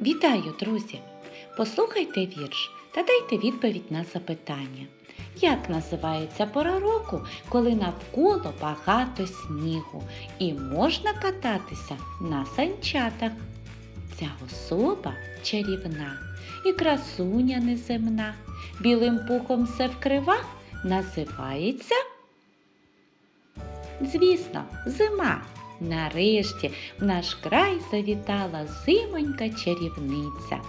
Вітаю, друзі! Послухайте вірш та дайте відповідь на запитання. Як називається пора року, коли навколо багато снігу і можна кататися на санчатах? Ця особа чарівна і красуня неземна, білим пухом все вкрива, називається. Звісно, зима. Нарешті в наш край завітала зимонька чарівниця.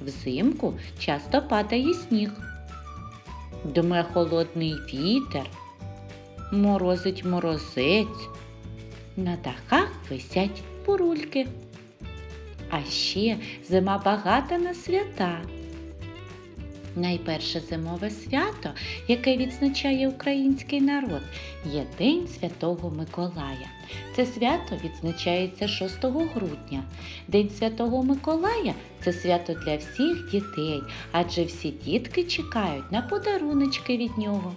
Взимку часто падає сніг. Дме холодний вітер, морозить морозець, на дахах висять бурульки. А ще зима багата на свята. Найперше зимове свято, яке відзначає український народ, є День Святого Миколая. Це свято відзначається 6 грудня. День Святого Миколая це свято для всіх дітей, адже всі дітки чекають на подаруночки від нього.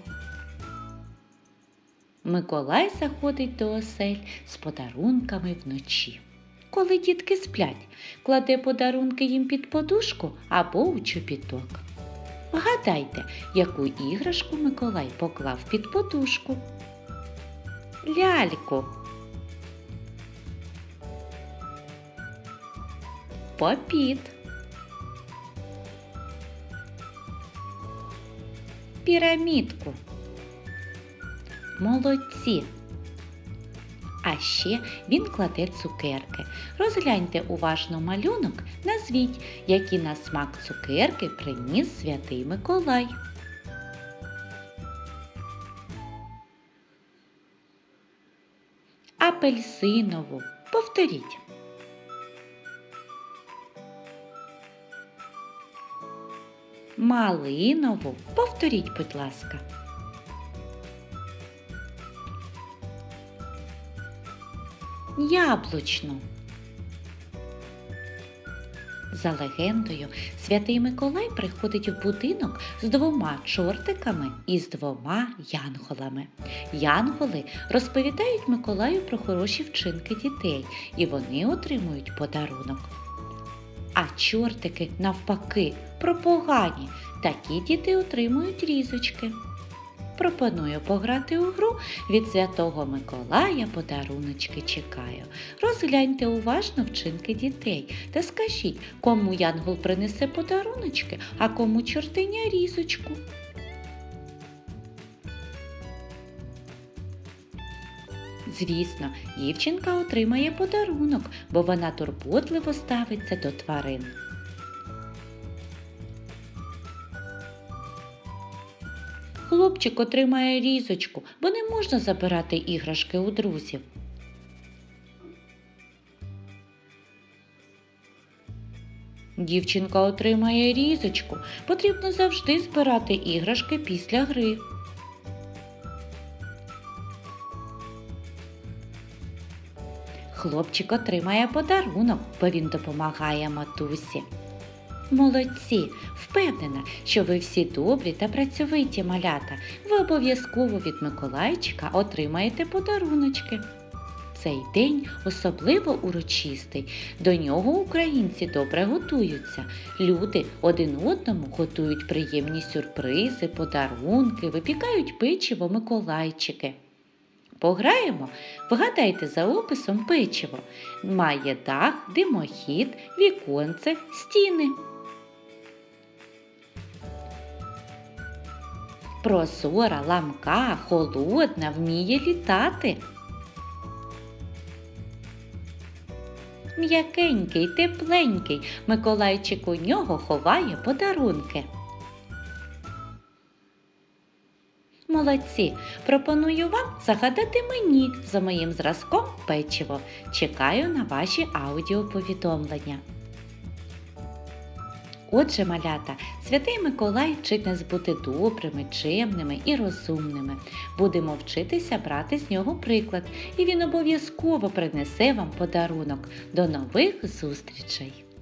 Миколай заходить до осель з подарунками вночі. Коли дітки сплять, кладе подарунки їм під подушку або у чобіток. Вгадайте, яку іграшку Миколай поклав під подушку? Ляльку. Попіт. Пірамідку. Молодці. А ще він кладе цукерки. Розгляньте уважно малюнок, назвіть, які на смак цукерки приніс святий Миколай. Апельсинову. Повторіть. Малинову. Повторіть, будь ласка. Яблучну. За легендою, святий Миколай приходить в будинок з двома чортиками і з двома янголами. Янголи розповідають Миколаю про хороші вчинки дітей, і вони отримують подарунок. А чортики, навпаки, про погані, такі діти отримують різочки. Пропоную пограти у гру від Святого Миколая подаруночки чекаю. Розгляньте уважно вчинки дітей та скажіть, кому янгол принесе подаруночки, а кому чортиня різочку. Звісно, дівчинка отримає подарунок, бо вона турботливо ставиться до тварин. Хлопчик отримає різочку, бо не можна забирати іграшки у друзів. Дівчинка отримає різочку. Потрібно завжди збирати іграшки після гри. Хлопчик отримає подарунок, бо він допомагає матусі. Молодці! Впевнена, що ви всі добрі та працьовиті малята. Ви обов'язково від Миколайчика отримаєте подаруночки. Цей день особливо урочистий. До нього українці добре готуються. Люди один одному готують приємні сюрпризи, подарунки, випікають печиво Миколайчики. Пограємо, вгадайте за описом печиво. Має дах, димохід, віконце, стіни. Прозора, ламка, холодна, вміє літати. М'якенький, тепленький, Миколайчик у нього ховає подарунки. Молодці! Пропоную вам загадати мені за моїм зразком печиво. Чекаю на ваші аудіоповідомлення. Отже, малята, святий Миколай вчить нас бути добрими, чемними і розумними. Будемо вчитися брати з нього приклад, і він обов'язково принесе вам подарунок. До нових зустрічей!